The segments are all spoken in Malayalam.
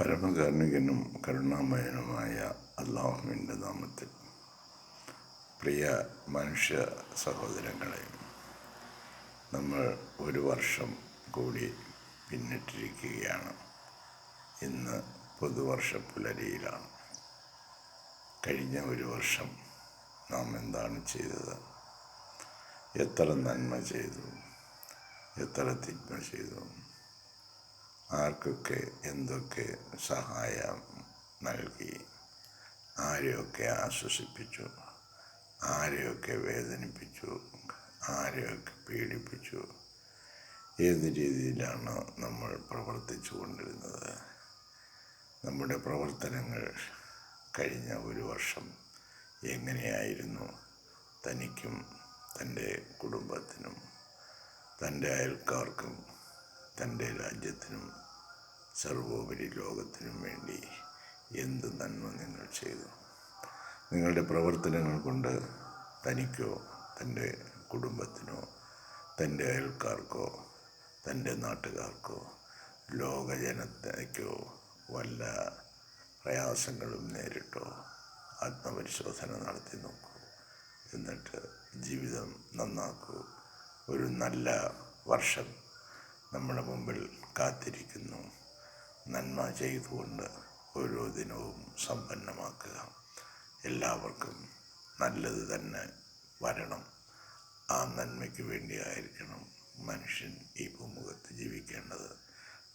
പരമകാരുണികനും കരുണാമയനുമായ അള്ളാഹുവിന്റെ നാമത്തിൽ. പ്രിയ മനുഷ്യ സഹോദരങ്ങളെ നമ്മൾ ഒരു വർഷം കൂടി പിന്നിട്ടിരിക്കുകയാണ്. ഇന്ന് പുതുവർഷ പുലരിയിലാണ്. കഴിഞ്ഞ ഒരു വർഷം നാം എന്താണ് ചെയ്തത്? എത്ര നന്മ ചെയ്തു? എത്ര തിന്മ ചെയ്തു? ആർക്കൊക്കെ എന്തൊക്കെ സഹായം നൽകി ആരെയൊക്കെ ആശ്വസിപ്പിച്ചു ആരെയൊക്കെ വേദനിപ്പിച്ചു ആരെയൊക്കെ പീഡിപ്പിച്ചു ഏത് രീതിയിലാണ് നമ്മൾ പ്രവർത്തിച്ചു കൊണ്ടിരുന്നത്? നമ്മുടെ പ്രവർത്തനങ്ങൾ കഴിഞ്ഞ ഒരു വർഷം എങ്ങനെയായിരുന്നു? തനിക്കും തന്റെ കുടുംബത്തിനും തന്റെ അയൽക്കാർക്കും തന്റെ രാജ്യത്തിനും സർവോപരി ലോകത്തിനും വേണ്ടി എന്ത് നന്മ നിങ്ങൾ ചെയ്തു. നിങ്ങളുടെ പ്രവർത്തനങ്ങൾ കൊണ്ട് തനിക്കോ തന്റെ കുടുംബത്തിനോ തന്റെ അയൽക്കാർക്കോ തന്റെ നാട്ടുകാർക്കോ ലോകജനതയ്ക്കോ വല്ല പ്രയാസങ്ങളും നേരിട്ടോ ആത്മപരിശോധന നടത്തി നോക്കൂ. എന്നിട്ട് ജീവിതം നന്നാക്കൂ. ഒരു നല്ല വർഷം നമ്മുടെ മുമ്പിൽ കാത്തിരിക്കുന്നു. നന്മ ചെയ്തുകൊണ്ട് ഓരോ ദിനവും സമ്പന്നമാക്കുക. എല്ലാവർക്കും നല്ലത് തന്നെ വരണം. ആ നന്മയ്ക്ക് വേണ്ടിയായിരിക്കണം മനുഷ്യൻ ഈ ഭൂമുഖത്ത് ജീവിക്കേണ്ടത്.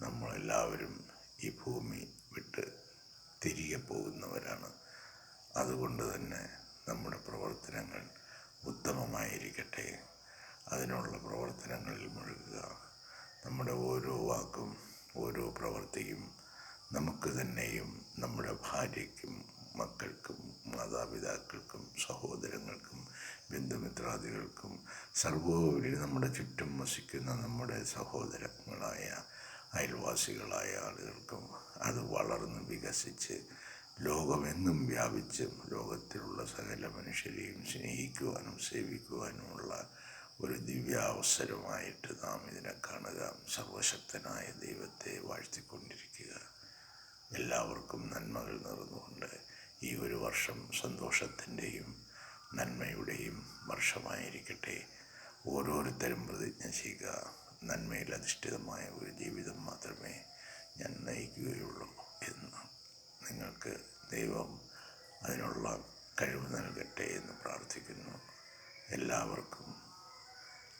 നമ്മളെല്ലാവരും ഈ ഭൂമി വിട്ട് തിരികെ പോകുന്നവരാണ്. അതുകൊണ്ട് തന്നെ നമ്മുടെ പ്രവർത്തനങ്ങൾ ഉത്തമമായിരിക്കട്ടെ. അതിനുള്ള പ്രവർത്തനങ്ങളിൽ മുഴുകുക. നമ്മുടെ ഓരോ വാക്കും ഓരോ പ്രവൃത്തിയും നമുക്ക് തന്നെയും നമ്മുടെ ഭാര്യയ്ക്കും മക്കൾക്കും മാതാപിതാക്കൾക്കും സഹോദരങ്ങൾക്കും ബന്ധുമിത്രാദികൾക്കും സർവോപരി നമ്മുടെ ചുറ്റും വസിക്കുന്ന നമ്മുടെ സഹോദരങ്ങളായ അയൽവാസികളായ ആളുകൾക്കും അത് വളർന്ന് വികസിച്ച് ലോകമെന്നും വ്യാപിച്ചും ലോകത്തിലുള്ള സകല മനുഷ്യരെയും സ്നേഹിക്കുവാനും സേവിക്കുവാനുമുള്ള ഒരു ദിവ്യാവസരമായിട്ട് നാം ഇതിനെ കാണുക. സർവശക്തനായ ദൈവത്തെ വാഴ്ത്തിക്കൊണ്ടിരിക്കുക. എല്ലാവർക്കും നന്മകൾ നേർന്നുകൊണ്ട് ഈ ഒരു വർഷം സന്തോഷത്തിന്റെയും നന്മയുടെയും വർഷമായിരിക്കട്ടെ. ഓരോരുത്തരും പ്രതിജ്ഞ ചെയ്യുക. നന്മയിൽ അധിഷ്ഠിതമായ ഒരു ജീവിതം മാത്രമേ ഞാൻ നയിക്കുകയുള്ളൂ എന്ന്. നിങ്ങൾക്ക് ദൈവം അതിനുള്ള കഴിവ് നൽകട്ടെ എന്ന് പ്രാർത്ഥിക്കുന്നു. എല്ലാവർക്കും